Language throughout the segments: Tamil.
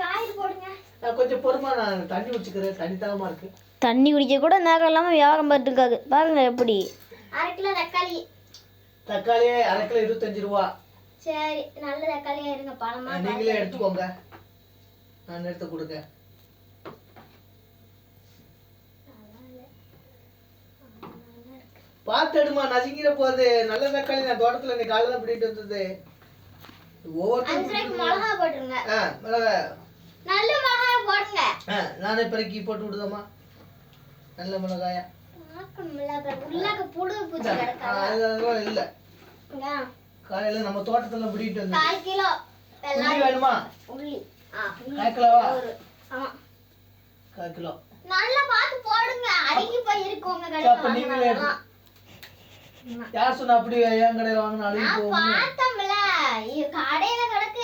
காய் போடுங்க. நான் கொஞ்சம் பொறுமா நான் தண்ணி குடிச்சுக்கிறேன் தண்ணி தாகமா இருக்கு. தண்ணி குடிக்க கூட நேரம் இல்லாமல் வியாபாரம் பார்த்துட்டு இருக்காது. பாருங்க எப்படி. அரை கிலோ தக்காளி. தக்காளி அரை கிலோ இருபத்தஞ்சு ரூபா. சரி நல்ல தக்காளியா இருங்க. பழமா நீங்களே எடுத்துக்கோங்க. நான் எடுத்து கொடுங்க. பார்த்து எடுமா நசுங்கிற போகுது நல்ல தக்காளி நான் தோட்டத்துல இன்னைக்கு காலையில பிடிட்டு வந்தது. அஞ்சு மிளகா. நல்ல மிளகா போடுங்க. நானே பிறக்கி போட்டு விடுதம்மா. நல்ல மிளகாயா. இல்லை. காலையில நம்ம தோட்டத்துல பிடிட்டு வந்தது. கால் கிலோ உள்ளி வேணுமா? உள்ளி ஆ உள்ளி கால் கிலோவா? ஒரு ஆமா கால் கிலோ. நல்லா பார்த்து போடுங்க. அழுகி போய் இருக்கு உங்க அப்ப கடையில நீங்களே வாங்கினதெல்லாம். யார் சொன்னா அப்படி என் கடையில வாங்கின அழுகி நான் போகும் பார்த்தோம்ல. இது கடையில கிடக்கு வெளியே அவ்வளவு கிடக்கு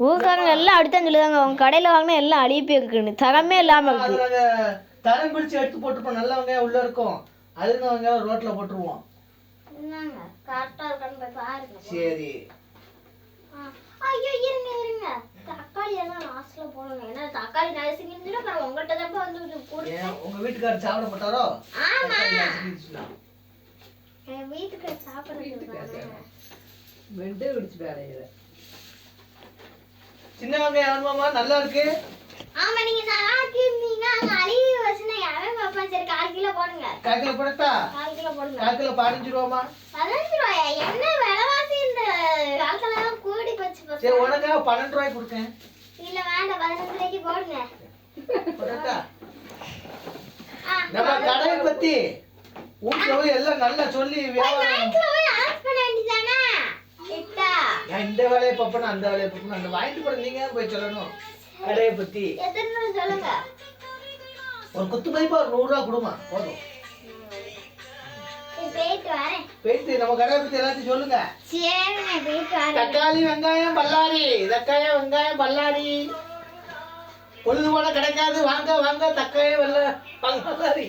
ஊருக்காரங்க எல்லாம் அப்படித்தான் சொல்லுதாங்க. அவங்க கடையில் வாங்கினா எல்லாம் அழிப்பி இருக்குன்னு தரமே இல்லாமல் அது இருக்கு. தரம் பிடிச்சு எடுத்து போட்டுப்போம் நல்ல வெங்காயம் உள்ள இருக்கும். அழுகின வெங்காயம் ரோட்ல போட்டுருவோம். என்னங்க? கரெக்டா இருக்கான்னு போய் பாருங்க. சரி. ஐயோ இருங்க இருங்க. தக்காளி எல்லாம் லாஸ்ட்ல போடுங்க ஏன்னா தக்காளி நரசிங்கிட்டு அப்புறம் உங்கள்கிட்ட தான் வந்து ஏன் உங்க வீட்டுக்காரர் சாப்பிட மாட்டாரோ ஆமா. தக்காளி நசுக்கிடுச்சுன்னா. என் வீட்டுக்கு சாப்பிடுறது வெண்டே வெடிச்சு வேலையில. சின்ன வெங்காயம் வேணுமாமா நல்லா இருக்கு. ஆமா நீங்க நல்லா இருந்தீங்க அங்க அழுகி வச்சுனா யாரும் பாப்பா சரி கால் கிலோ போடுங்க. கால் கிலோ போடட்டா? கால் கிலோ போடுங்க. கால் கிலோ பதினஞ்சு ரூபாமா பதினஞ்சு ரூபாயா? என்ன விலைவாசி இந்த காலத்துல எல்லாம் கூடி போச்சு. சரி உனக்காக பன்னெண்டு ரூபாய்க்கு கொடுக்கேன். இல்ல வேண்டாம். பதினஞ்சு ரூபாய்க்கு போடுங்க. போடட்டா? நம்ம கடையை பத்தி போய் எல்லாம் நல்லா சொல்லி வியாபாரம் நான் இந்த வேலையை பார்ப்பேன் அந்த வேலையை பார்ப்பேன். அந்த வாங்கிட்டு போட நீங்க தான் போய் சொல்லணும்? கடையை பத்தி. சொல்லுங்க. ஒரு குத்து பைப்பா ஒரு நூறு ரூபா கொடுமா போதும். போயிட்டு நம்ம கடையை பத்தி எல்லாத்தையும் சொல்லுங்க. தக்காளி வெங்காயம் பல்லாரி. தக்காளி வெங்காயம் பல்லாரி. பொழுது போல கிடைக்காது. வாங்க வாங்க தக்காளி வெள்ள பல்லாரி.